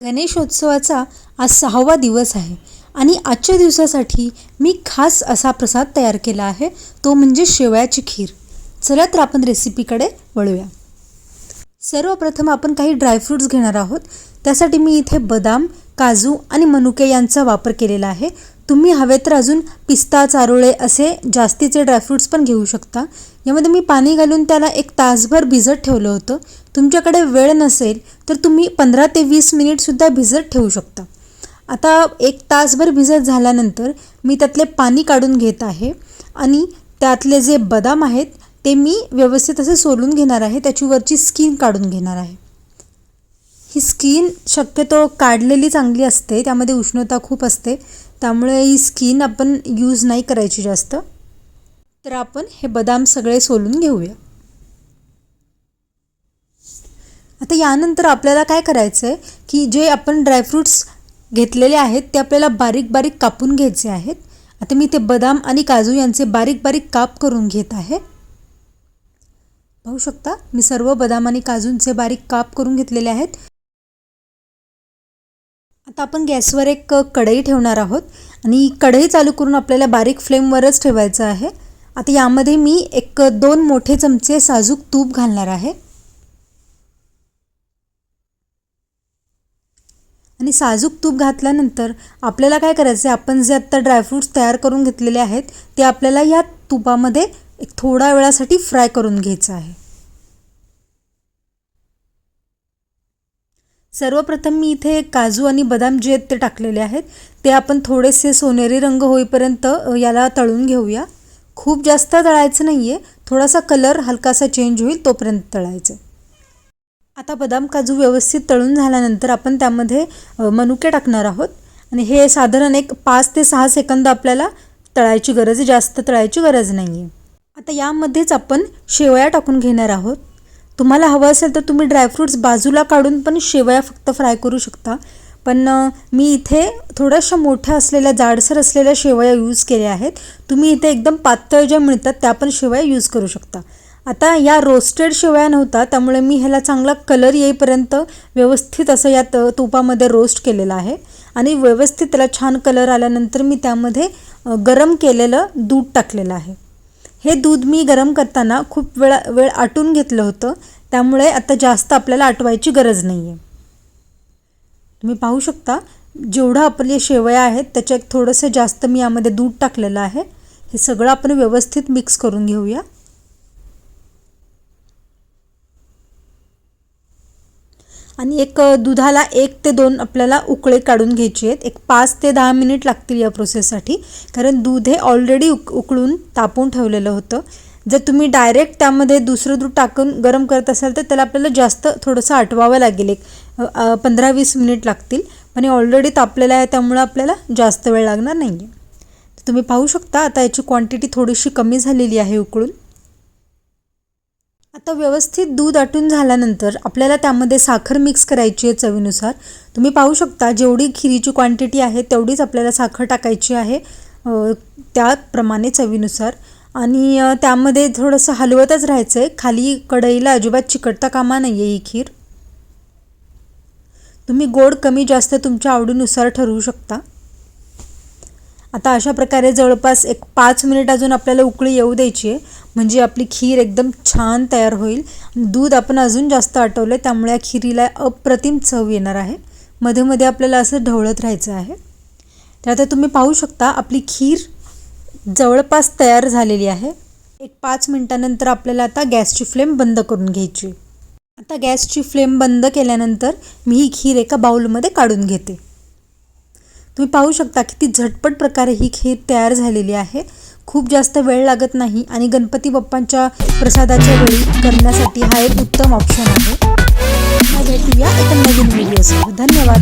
गणेशोत्सवाचा आज सहावा दिवस आहे आणि आजच्या दिवसासाठी मी खास असा प्रसाद तयार केला आहे तो म्हणजे शेवयाची खीर. चला तर आपण रेसिपीकडे वळूया. सर्वप्रथम आपण काही ड्रायफ्रूट्स घेणार आहोत. त्यासाठी मी इथे बदाम काजू आणि मनुके यांचा वापर केलेला आहे. तुम्ही हवे तर अजून पिस्ता चारोळे असे जास्तीचे ड्रायफ्रूट्स पण घेऊ शकता. यामध्ये मी पाणी घालून त्याला एक तासभर भिजत ठेवलं होतं. तुमच्याकडे वेळ नसेल तर तुम्ही पंधरा ते वीस मिनिटसुद्धा भिजत ठेवू शकता. आता एक तासभर भिजत झाल्यानंतर मी त्यातले पाणी काढून घेत आहे आणि त्यातले जे बदाम आहेत ते मी व्यवस्थित असे सोलून घेणार आहे. त्याची वरची स्किन काढून घेणार आहे. ही स्किन शक्यतो काढलेली चांगली असते त्यामध्ये उष्णता खूप असते. त्यामुळे ही स्किन आपण यूज नाही करायची जास्त. तर आपण हे बदाम सगळे सोलून घेऊया. आता यानंतर आपल्याला काय करायचं आहे की जे आपण ड्रायफ्रूट्स घेतलेले आहेत ते आपल्याला बारीक बारीक कापून घ्यायचे आहेत. आता मी ते बदाम आणि काजू यांचे बारीक बारीक काप करून घेत आहे. पाहू शकता मी सर्व बदाम आणि काजूंचे बारीक काप करून घेतलेले आहेत. आता आपण गॅसवर एक कढई ठेवणार आहोत आणि कढई चालू करून आपल्याला बारीक फ्लेमवरच ठेवायचं आहे. आता यामध्ये मी एक दोन मोठे चमचे साजूक तूप घालणार आहे. आणि साजूक तूप घातल्यानंतर आपल्याला काय करायचं आहे आपण जे आत्ता ड्रायफ्रूट्स तयार करून घेतलेले आहेत ते आपल्याला या तुपामध्ये एक थोड्या वेळासाठी फ्राय करून घ्यायचं आहे. सर्वप्रथम मी इथे काजू आणि बदाम जे आहेत ते टाकलेले आहेत. ते आपण थोडेसे सोनेरी रंग होईपर्यंत याला तळून घेऊया. खूप जास्त तळायचं नाही आहे थोडासा कलर हलकासा चेंज होईल तोपर्यंत तळायचं. आता बदाम काजू व्यवस्थित तळून झाल्यानंतर आपण त्यामध्ये मनुके टाकणार आहोत. आणि हे साधारण एक पाच ते सहा सेकंद आपल्याला तळायची गरज आहे. जास्त तळायची गरज नाही आहे आता यामध्येच आपण शेवया टाकून घेणार आहोत. तुम्हाला हवं असेल तर तुम्ही ड्रायफ्रूट्स बाजूला काढून पण शेवया फक्त फ्राय करू शकता. पण मी इथे थोड्याशा मोठ्या असलेल्या जाडसर असलेल्या शेवया यूज केल्या आहेत. तुम्ही इथे एकदम पातळ ज्या मिळतात त्या पण शेवया यूज करू शकता. आता या रोस्टेड शेवया नव्हता त्यामुळे मी ह्याला चांगला कलर येईपर्यंत व्यवस्थित असं यात तुपामध्ये रोस्ट केलेलं आहे. आणि व्यवस्थित त्याला छान कलर आल्यानंतर मी त्यामध्ये गरम केलेलं दूध टाकलेलं आहे. हे दूध मी गरम करताना खूप वेळा वेळ आटून घेतलं होतं त्यामुळे आता जास्त आपल्याला आटवायची गरज नाही आहे तुम्ही पाहू शकता जेवढं आपले शेवया आहेत त्याच्यात थोडंसं जास्त मी यामध्ये दूध टाकलेलं आहे. हे सगळं आपण व्यवस्थित मिक्स करून घेऊया. आणि एक दुधाला एक ते दोन आपल्याला उकळे काढून घ्यायचे आहेत. एक पाच ते दहा मिनिट लागतील या प्रोसेससाठी कारण दूध हे ऑलरेडी उक उकळून तापून ठेवलेलं होतं. जर तुम्ही डायरेक्ट त्यामध्ये दुसरं दूध टाकून गरम करत असाल तर त्याला आपल्याला जास्त थोडंसं आटवावं लागेल. एक पंधरा वीस मिनिट लागतील. पण हे ऑलरेडी तापलेलं आहे त्यामुळं आपल्याला जास्त वेळ लागणार नाही आहे तुम्ही पाहू शकता आता याची क्वांटिटी थोडीशी कमी झालेली आहे उकळून. आता व्यवस्थित दूध आटून झाल्यानंतर आपल्याला त्यामध्ये साखर मिक्स करायची आहे चवीनुसार. तुम्ही पाहू शकता जेवढी खिरीची क्वांटिटी आहे तेवढीच आपल्याला साखर टाकायची आहे त्याप्रमाणे चवीनुसार. आणि त्यामध्ये थोडंसं हलवतच राहायचं आहे खाली कढईला अजिबात चिकटता कामा नाही आहे ही खीर. तुम्ही गोड कमी जास्त तुमच्या आवडीनुसार ठरवू शकता. आता अशा प्रकारे जवळपास एक पाच मिनिट अजून आपल्याला उकळी येऊ द्यायची आहे. म्हणजे आपली खीर एकदम छान तयार होईल. दूध आपण अजून जास्त आटवलं आहे त्यामुळे या खिरीला अप्रतिम चव येणार आहे. मध्ये मध्ये आपल्याला असं ढवळत राहायचं आहे. तर आता तुम्ही पाहू शकता आपली खीर जवळपास तयार झालेली आहे. एक पाच मिनटानंतर आपल्याला आता गॅसची फ्लेम बंद करून घ्यायची. आता गॅसची फ्लेम बंद केल्यानंतर मी ही खीर एका बाऊलमध्ये काढून घेते. तुम्ही पाहू शकता किती झटपट प्रकारे ही खीर तयार झालेली आहे. खूप जास्त वेळ लागत नाही आणि गणपती बाप्पांच्या प्रसादाच्या वेळी करण्यासाठी हा एक उत्तम ऑप्शन आहे. भेटूया एका नवीन व्हिडिओसह धन्यवाद.